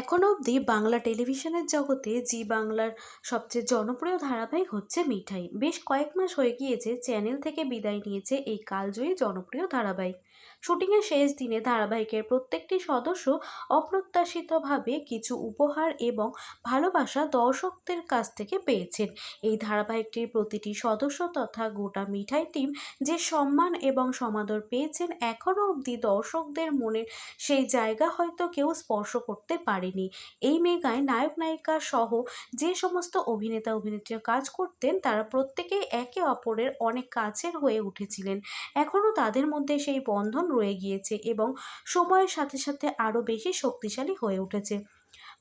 এখনও অবধি বাংলা টেলিভিশনের জগতে জি বাংলার সবচেয়ে জনপ্রিয় ধারাবাহিক হচ্ছে মিঠাই। বেশ কয়েক মাস হয়ে গিয়েছে, চ্যানেল থেকে বিদায় নিয়েছে এই কালজয়ী জনপ্রিয় ধারাবাহিক। শুটিংয়ের শেষ দিনে ধারাবাহিকের প্রত্যেকটি সদস্য অপ্রত্যাশিতভাবে কিছু উপহার এবং ভালোবাসা দর্শকদের কাছ থেকে পেয়েছেন। এই ধারাবাহিকটির প্রতিটি সদস্য তথা গোটা মিঠাই টিম যে সম্মান এবং সমাদর পেয়েছেন এখনও অবধি দর্শকদের মনের সেই জায়গা হয়তো কেউ স্পর্শ করতে পারেনি। এই মেগায় নায়ক নায়িকা সহ যে সমস্ত অভিনেতা অভিনেত্রীরা কাজ করতেন, তারা প্রত্যেকেই একে অপরের অনেক কাছের হয়ে উঠেছিলেন। এখনও তাদের মধ্যে সেই বন্ধন রয়ে গিয়েছে এবং সময়ের সাথে সাথে আরও বেশি শক্তিশালী হয়ে উঠেছে।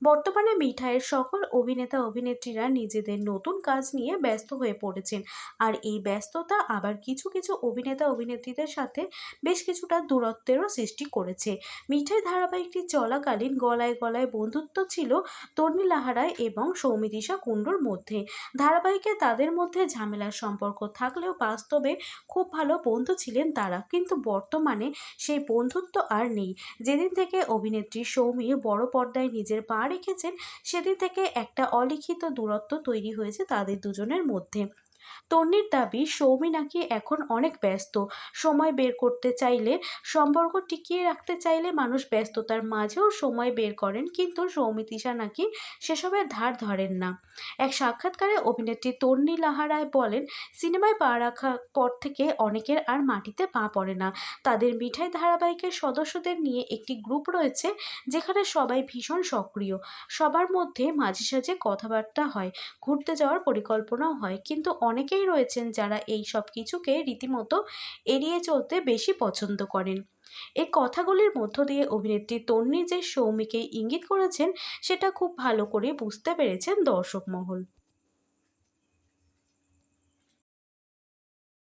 বর্তমানে মিঠাইয়ের সকল অভিনেতা অভিনেত্রীরা নিজেদের নতুন কাজ নিয়ে ব্যস্ত হয়ে পড়েছেন। আর এই ব্যস্ততা আবার কিছু কিছু অভিনেতা অভিনেত্রীদের সাথে বেশ কিছুটা দূরত্বেরও সৃষ্টি করেছে। মিঠাই ধারাবাহিকটি চলাকালীন গলায় গলায় বন্ধুত্ব ছিল তর্নি লাহারায় এবং সৌমিতিশা কুণ্ডুর মধ্যে। ধারাবাহিকে তাদের মধ্যে ঝামেলার সম্পর্ক থাকলেও বাস্তবে খুব ভালো বন্ধু ছিলেন তারা। কিন্তু বর্তমানে সেই বন্ধুত্ব আর নেই। যেদিন থেকে অভিনেত্রী সৌমি বড় পর্দায় নিজের পা রেখেছেন সেদিন থেকে একটা অলিখিত দূরত্ব তৈরি হয়েছে তাদের দুজনের মধ্যে। তন্নির দাবি, সৌমি নাকি এখন অনেক ব্যস্ত। সময় বের করতে চাইলে, সম্পর্ক টিকিয়ে রাখতে চাইলে মানুষ ব্যস্ততার মাঝেও সময় বের করেন, কিন্তু সৌমি, তিশা নাকি সেসবের ধার ধরেন না। এক সাক্ষাৎকারে অভিনেত্রী তন্নি লাহারায় বলেন, সিনেমায় পা রাখার পর থেকে অনেকের আর মাটিতে পা পড়ে না। তাদের মিঠাই ধারাবাহিকের সদস্যদের নিয়ে একটি গ্রুপ রয়েছে, যেখানে সবাই ভীষণ সক্রিয়। সবার মধ্যে মাঝে সাঝে কথাবার্তা হয়, ঘুরতে যাওয়ার পরিকল্পনাও হয়, কিন্তু অনেকেই রয়েছেন যারা এই সব কিছুকে রীতিমতো এড়িয়ে চলতে বেশি পছন্দ করেন। এই কথাগুলির মধ্য দিয়ে অভিনেত্রী তন্নি যে সৌমিকে ইঙ্গিত করেছেন, সেটা খুব ভালো করে বুঝতে পেরেছেন দর্শক মহল